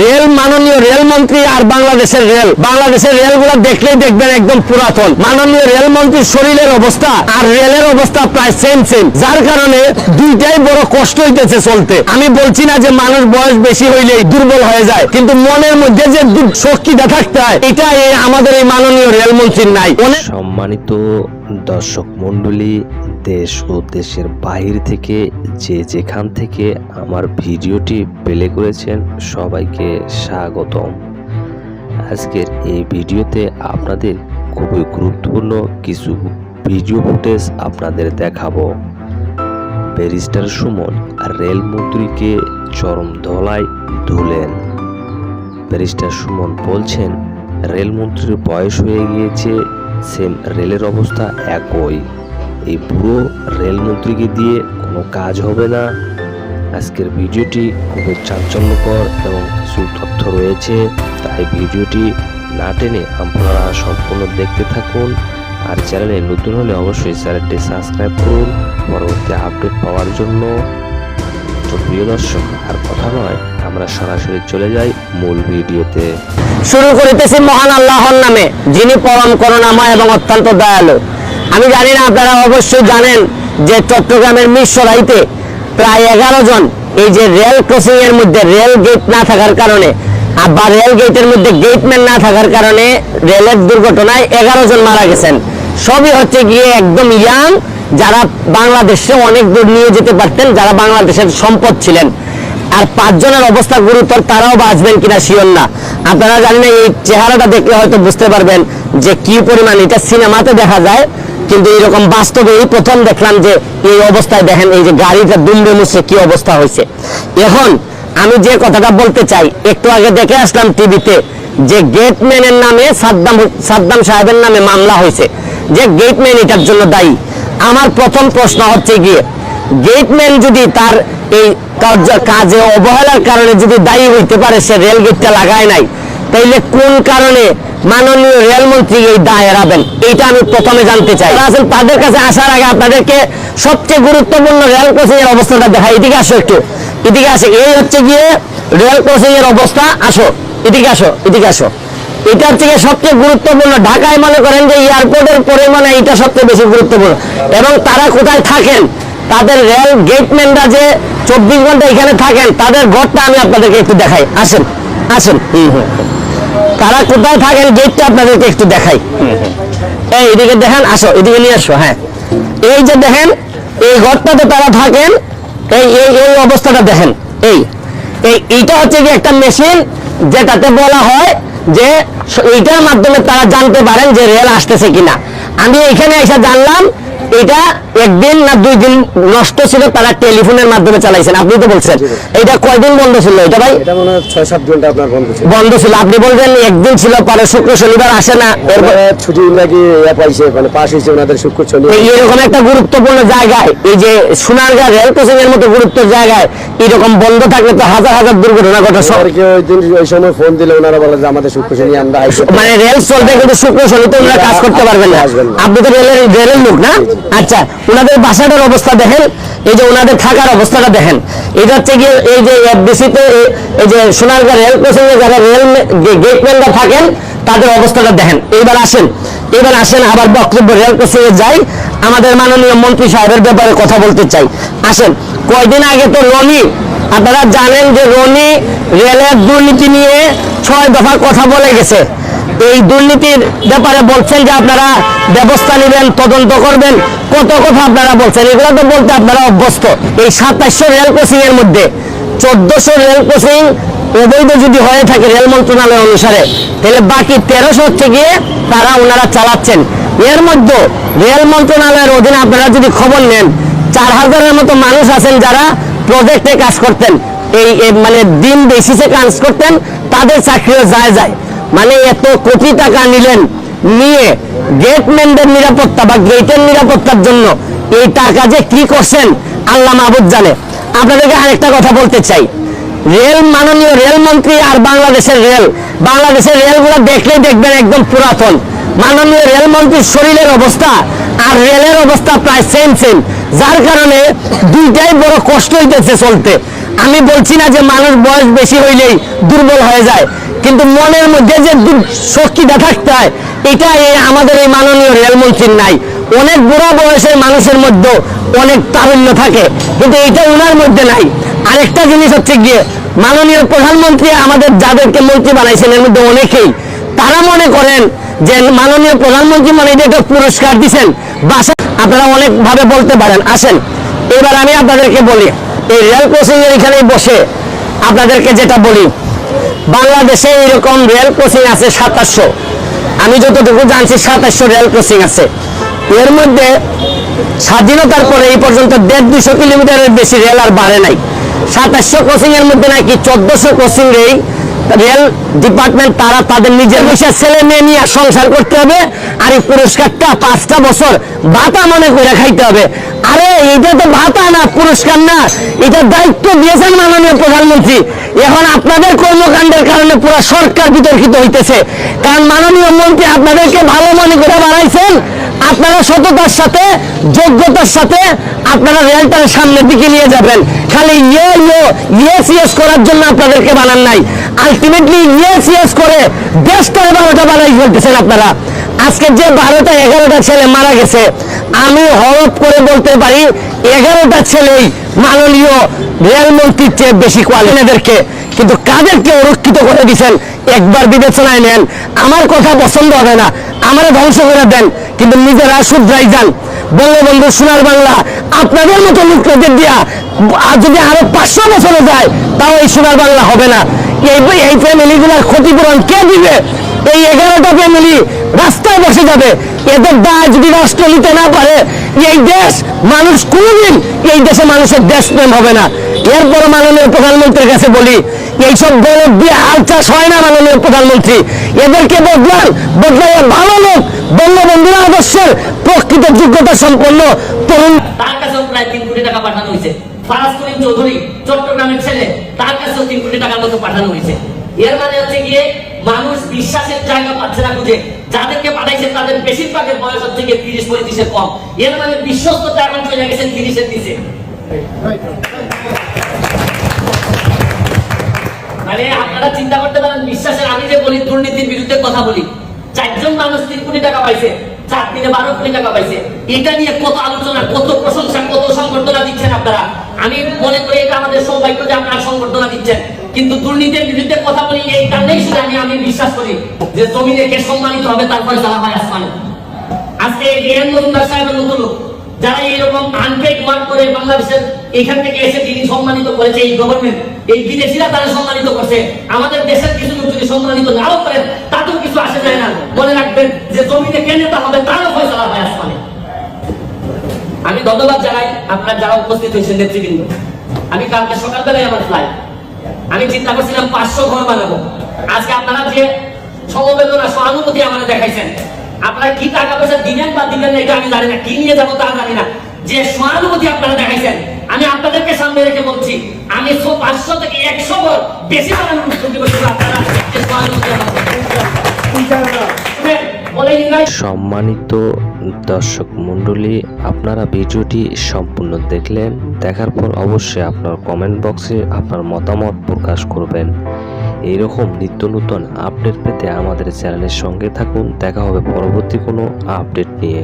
Rail মাননীয় rail মন্ত্রী আর বাংলাদেশের রেল। বাংলাদেশের রেলগুলো দেখলেই দেখবেন একদম পুরাতন। মাননীয় রেল মন্ত্রীর শরীরের অবস্থা আর রেলের অবস্থা প্রায় সেম সেম যার কারণে দুইটাই বড় কষ্ট হইতেছে চলতে। আমি বলছি না যে মানুষ বয়স বেশি হইলেই দুর্বল হয়ে যায়, কিন্তু মনের মধ্যে যে শক্তিটা থাকতে হয় এটা আমাদের এই মাননীয় রেল মন্ত্রীর নাই। সম্মানিত দর্শক মণ্ডলী, দেশ ও দেশের বাহির থেকে যে যেখান থেকে আমার ভিডিওটি প্লে করেছেন সবাইকে স্বাগতম। আজকের এই ভিডিওতে আপনাদের খুবই গুরুত্বপূর্ণ কিছু ভিডিও ফুটেজ আপনাদের দেখাবো। ব্যারিস্টার সুমন রেলমন্ত্রীকে চরম ধলায় ধুলেন। ব্যারিস্টার সুমন বলছেন রেলমন্ত্রীর বয়স হয়ে গিয়েছে সেম রেলের অবস্থা একই। এই পুরো রেলমন্ত্রীকে দিয়ে কোনো কাজ হবে না। আজকের ভিডিওটি খুবই চাঞ্চল্যকর এবং কিছু তথ্য রয়েছে। তাই ভিডিওটি না টেনে আপনারা সম্পূর্ণ দেখতে থাকুন। আর চ্যানেলে নতুন হলে অবশ্যই চ্যানেলটি সাবস্ক্রাইব করুন পরবর্তী আপডেট পাওয়ার জন্য। তো প্রিয় দর্শক, আর কথা নয়, আমরা সরাসরি চলে যাই মূল ভিডিওতে। শুরু করিতেছি মহান আল্লাহর নামে, যিনি পরম করুণাময় এবং অত্যন্ত দয়ালু। আমি জানি না আপনারা অবশ্যই জানেন যে চট্টগ্রামের মিরসরাইতে প্রায় এগারো জন এই যে রেল ক্রসিং এর মধ্যে রেল গেট না থাকার কারণে বা রেল গেটের মধ্যে গেটম্যান না থাকার কারণে রেলের দুর্ঘটনায় এগারো জন মারা গেছেন। সবই হচ্ছে গিয়ে একদম ইয়াং, যারা বাংলাদেশে অনেক দূর নিয়ে যেতে পারতেন, যারা বাংলাদেশের সম্পদ ছিলেন। আর পাঁচজনের অবস্থা গুরুতর, তারাও বাঁচবেন কিনা শিওর না। আপনারা জানেন এই চেহারাটা দেখলে হয়তো বুঝতে পারবেন যে কি পরিমাণ, এটা সিনেমাতে দেখা যায়, কিন্তু এরকম বাস্তবে এই প্রথম দেখলাম যে এই অবস্থায় দেখেন, এই যে গাড়িটা দুমড়ে মুছে কি অবস্থা হয়েছে। এখন আমি যে কথাটা বলতে চাই, একটু আগে দেখে আসলাম টিভিতে যে গেটম্যানের নামে সাদ্দাম সাদ্দাম সাহেবের নামে মামলা হয়েছে। যে গেটম্যান এটার জন্য দায়ী। আমার প্রথম প্রশ্ন হচ্ছে গিয়ে, গেটম্যান যদি তার এই কাজে অবহেলার কারণে যদি দায়ী হইতে পারে, সে রেল গেটটা লাগায় নাই। তাইলে কোন কারণে মাননীয় রেলমন্ত্রী এই দায় এড়াবেন? এইটা আমি প্রথমে জানতে চাই। আসলে তাদের কাছে আসার আগে আপনাদেরকে সবচেয়ে গুরুত্বপূর্ণ রেল ক্রসিং এর অবস্থাটা দেখাই। এদিকে আসো একটু। এদিকে আসে। এই হচ্ছে গিয়ে রেল ক্রসিং এর অবস্থা। আসো। এদিকে আসো। এদিকে আসো। এটার থেকে সবচেয়ে গুরুত্বপূর্ণ। ঢাকায় মনে করেন যে এয়ারপোর্টের পরে মানে এটা সবচেয়ে বেশি গুরুত্বপূর্ণ। এবং তারা কোথায় থাকেন? তাদের রেল গেটম্যানরা যে চব্বিশ ঘণ্টা এখানে থাকেন তাদের ঘরটা আমি আপনাদেরকে একটু দেখাই। আসেন আসেন। তারা কোথায় থাকেন গেটটা আপনাদেরকে একটু দেখাই। এই এদিকে দেখেন আসো এদিকে নিয়ে আসো হ্যাঁ। এই যে দেখেন এই ঘরটাতে তারা থাকেন এই এই এই অবস্থাটা দেখেন এই। এই এইটা হচ্ছে কি একটা মেশিন যেটাতে বলা হয় যে এইটার মাধ্যমে তারা জানতে পারেন যে রেল আসতেছে কিনা। আমি এখানে এসে জানলাম এটা একদিন না দুই দিন নষ্ট ছিল তারা টেলিফোনের মাধ্যমে চালাইছেন আপনি তো বলছেন। এটা কয়দিন বন্ধ ছিল এটা ভাই? এটা মনে হয় ছয় সাত ঘণ্টা আপনার বন্ধ ছিল। বন্ধ ছিল আপনি বলছেন একদিন ছিল পরে শুক্র শনিবার আসে না এরপর ছুটি নাকি ইয়া পাইছে মানে পাশ হয়েছে ওনাদের শুক্র শনি। এই এরকম একটা গুরুত্বপূর্ণ জায়গায় এই যে সোনারগাঁ রেল ক্রসিং এর মতো গুরুত্বের জায়গায় এরকম বন্ধ থাকলে তো হাজার হাজার দুর্ঘটনা ঘটে। সরকারকে ওই দিন ওই সময় ফোন দিলে ওনারা বলে যে আমাদের শুক্র শনি আমরা মানে রেল চলতে কিন্তু শুক্র শনিতে ওনারা কাজ করতে পারবেন না। আপনি তো রেলের রেলের লোক না? আচ্ছা ওনাদের বাসাটার অবস্থা দেখেন, এই যে ওনাদের থাকার অবস্থাটা দেখেন। এটা হচ্ছে গিয়ে এই যে এফডিসি তে এই যে সোনারগাঁ রেল ক্রসিং যারা রেল গেটম্যানরা থাকেন, তাদের অবস্থাটা দেখেন। এইবার আসেন এবার আসেন, আবার বক্তব্য রেল ক্রসিং এ যাই। আমাদের মাননীয় মন্ত্রী সাহেবের ব্যাপারে কথা বলতে চাই। আসেন, কয়দিন আগে তো রনি, আপনারা জানেন যে রনি রেলের দুর্নীতি নিয়ে ছয় দফা কথা বলে গেছে। এই দুর্নীতির ব্যাপারে বলছেন যে আপনারা ব্যবস্থা নেবেন, তদন্ত করবেন। কত কথা আপনারা বলছেন? এগুলো তো বলতে আপনারা অভ্যস্ত। এই সাতাশশো রেল ক্রসিং এর মধ্যে চোদ্দশো রেল ক্রসিং অবৈধ যদি হয়ে থাকে রেল মন্ত্রণালয় অনুসারে, তাহলে বাকি তেরোশো হচ্ছে গিয়ে তারা ওনারা চালাচ্ছেন। এর মধ্যে রেল মন্ত্রণালয়ের অধীনে আপনারা যদি খবর নেন, চার হাজারের মতো মানুষ আছেন যারা প্রজেক্টে কাজ করতেন। এই মানে দিন বেসিসে কাজ করতেন, তাদের চাকরিও যায় যায়। মানে এত কোটি টাকা নিলেন নিয়ে গেট গেটম্যানদের নিরাপত্তা বা গেটের নিরাপত্তার জন্য এই টাকা যে কি করছেন আল্লাহ মাহবুদ জানে। আপনাদেরকে আরেকটা কথা বলতে চাই। রেল মাননীয় রেল মন্ত্রী আর বাংলাদেশের রেল, বাংলাদেশের রেলগুলো দেখলেই দেখবেন একদম পুরাতন। মাননীয় রেলমন্ত্রীর শরীরের অবস্থা আর রেলের অবস্থা প্রায় সেম সেম যার কারণে দুইটাই বড় কষ্ট হইতেছে চলতে। আমি বলছি না যে মানুষ বয়স বেশি হইলেই দুর্বল হয়ে যায়, কিন্তু মনের মধ্যে যে শক্তিটা থাকতে হয় এটা আমাদের এই মাননীয় রেলমন্ত্রীর নাই। অনেক বুড়া বয়সের মানুষের মধ্যে অনেক তারুণ্য থাকে, কিন্তু এটা ওনার মধ্যে নাই। আরেকটা জিনিস হচ্ছে গিয়ে, মাননীয় প্রধানমন্ত্রী আমাদের যাদেরকে মন্ত্রী বানাইছেন, এর মধ্যে অনেকেই, তারা মনে করেন যে মাননীয় প্রধানমন্ত্রী মানে এটা পুরস্কার দিছেন। বাসা আপনারা অনেকভাবে বলতে পারেন। আসেন। এবার আমি আপনাদেরকে বলি, এই রেল ক্রসিং এর এখানে বসে আপনাদেরকে যেটা বলি, বাংলাদেশে এরকম রেল ক্রসিং আছে সাতাশশো। আমি যতটুকু জানছি সাতাশশো রেল ক্রসিং আছে। এর মধ্যে স্বাধীনতার পরে এই পর্যন্ত দেড় দুশো কিলোমিটারের বেশি রেল আর বাড়ে নাই। সাতাশশো ক্রসিং এর মধ্যে নাকি চোদ্দশো ক্রসিং রেই রেল ডিপার্টমেন্ট, তারা তাদের নিজের বসে ছেলে মেয়ে নিয়ে সংসার করতে হবে, আর এই পুরস্কারটা পাঁচটা বছর ভাতা মনে করে খাইতে হবে। এটা তো ভাতা না, পুরস্কার না। এটা দায়িত্ব দিয়েছেন মাননীয় প্রধানমন্ত্রী। এখন আপনাদের কর্মকাণ্ডের কারণে পুরো সরকার বিতর্কিত হইতেছে। কারণ মাননীয় মন্ত্রী আপনাদেরকে ভালো মনে করে বানাইছেন আপনারা সততার সাথে, যোগ্যতার সাথে আপনারা রেলটার সামনের দিকে নিয়ে যাবেন। খালি ইয়ে ইয়ে ইয়েস ইয়েস করার জন্য আপনাদেরকে বানান নাই। আলটিমেটলি ইয়েস ইয়েস করে দেশটার বারোটা বানাই ফেলতেছেন আপনারা। আজকে যে বারোটা এগারোটা ছেলে মারা গেছে আমি হরপ করে বলতে পারি, এগারোটা ছেলেই মাননীয় রেলমন্ত্রীর চেয়ে বেশি কোয়ালিটিদেরকে কিন্তু কাদেরকে অরক্ষিত করে দিচ্ছেন একবার বিবেচনায় নেন। আমার কথা পছন্দ হবে না। আমারে ধ্বংস করে দেন। কিন্তু নিজেরা শুধরাই যান। বঙ্গবন্ধু সোনার বাংলা, আপনাদের মতো লোকদের দিয়া আর যদি আরও পাঁচশো বছরে যায়, তাও এই সোনার বাংলা হবে না। এই এই ফ্যামিলিগুলোর ক্ষতিপূরণ কে দিবে? এই এগারোটা ফ্যামিলি রাস্তায় বসে যাবে। এদের দায় যদি রাষ্ট্র নিতে না পারে, এই দেশ মানুষ কোনদিন এই দেশে মানুষের দেশ প্রেম হবে না। এরপরে মাননীয় প্রধানমন্ত্রীর কাছে বলি, এইসব দলের দিয়ে হাল চাষ হয় না মাননীয় প্রধানমন্ত্রী। এদেরকে বদলান বদলাই ভালো লোক, বঙ্গবন্ধুর আদর্শের প্রকৃত যোগ্যতা সম্পন্ন তরুণ তার কাছেও প্রায় তিন কোটি টাকা পাঠানো হয়েছে। ফারাজ চৌধুরী, চট্টগ্রামের ছেলে, তার কাছেও তিন কোটি টাকার মতো পাঠানো হয়েছে। এর মানে হচ্ছে গিয়ে মানুষ বিশ্বাসের জায়গা পাচ্ছে না খুঁজে। যাদেরকে পাঠাইছে তাদের বেশিরভাগের বয়স হচ্ছে গিয়ে তিরিশ, পঁয়ত্রিশের কম। এর মানে বিশ্বস্ততা এখন চলে গেছে তিরিশের নিচে। মানে আপনারা চিন্তা করতে পারেন, বিশ্বাসের আমি যে বলি, দুর্নীতির বিরুদ্ধে কথা বলি। চারজন মানুষ তিন কোটি টাকা পাইছে, চার দিনে বারো কোটি টাকা পাইছে। এটা নিয়ে কত আলোচনা, কত প্রশংসা, কত সংবর্ধনা দিচ্ছেন আপনারা? আমি মনে করি এটা আমাদের সৌভাগ্য যে আপনারা সংবর্ধনা দিচ্ছেন। কিন্তু দুর্নীতির বিরুদ্ধে কথা বলি আমি বিশ্বাস করি যে জমিনে কে সম্মানিত হবে, তারপরে যারা হয় আসমানে। আজকে এন মজুমদার সাহেবের নতুন লোক, যারা এইরকম আনপেড ওয়ার্ক করে বাংলাদেশের এখান থেকে এসে যিনি সম্মানিত করেছে, এই গভর্নমেন্ট এই বিদেশিরা তারা সম্মানিত করছে, আমাদের দেশের কিছু লোক যদি সম্মানিত নাও করেন, তাতেও কিছু আসে যায় না। মনে রাখবেন যে জমিনে কে নেতা হবে, তারও ফয়সলা হয় আসমানে। আমি ধন্যবাদ জানাই আপনারা যারা উপস্থিত হয়েছেন নেতৃবৃন্দ। আমি কালকে সকালবেলায় আমার ফ্লাইট আমি চিন্তা করছিলাম পাঁচশো ঘর বানাবো। আজকে আপনারা যে সমবেদনা, সহানুভূতি আমাদের দেখাইছেন, আপনারা কি টাকা পয়সা দিবেন বা দিবেন না, এটা আমি জানি না। কি নিয়ে যাব তা জানি না। যে সহানুভূতি আপনারা দেখাইছেন, আমি আপনাদেরকে সামনে রেখে বলছি, আমি পাঁচশো থেকে একশো ঘর বেশি সম্মানিত দর্শক মণ্ডলী, আপনারা ভিডিওটি সম্পূর্ণ দেখলেন, দেখার পর অবশ্যই আপনার কমেন্ট বক্সে আপনার মতামত প্রকাশ করবেন। এইরকম নিত্য নতুন আপডেট পেতে আমাদের চ্যানেলের সঙ্গে থাকুন। দেখা হবে পরবর্তী কোনো আপডেট নিয়ে।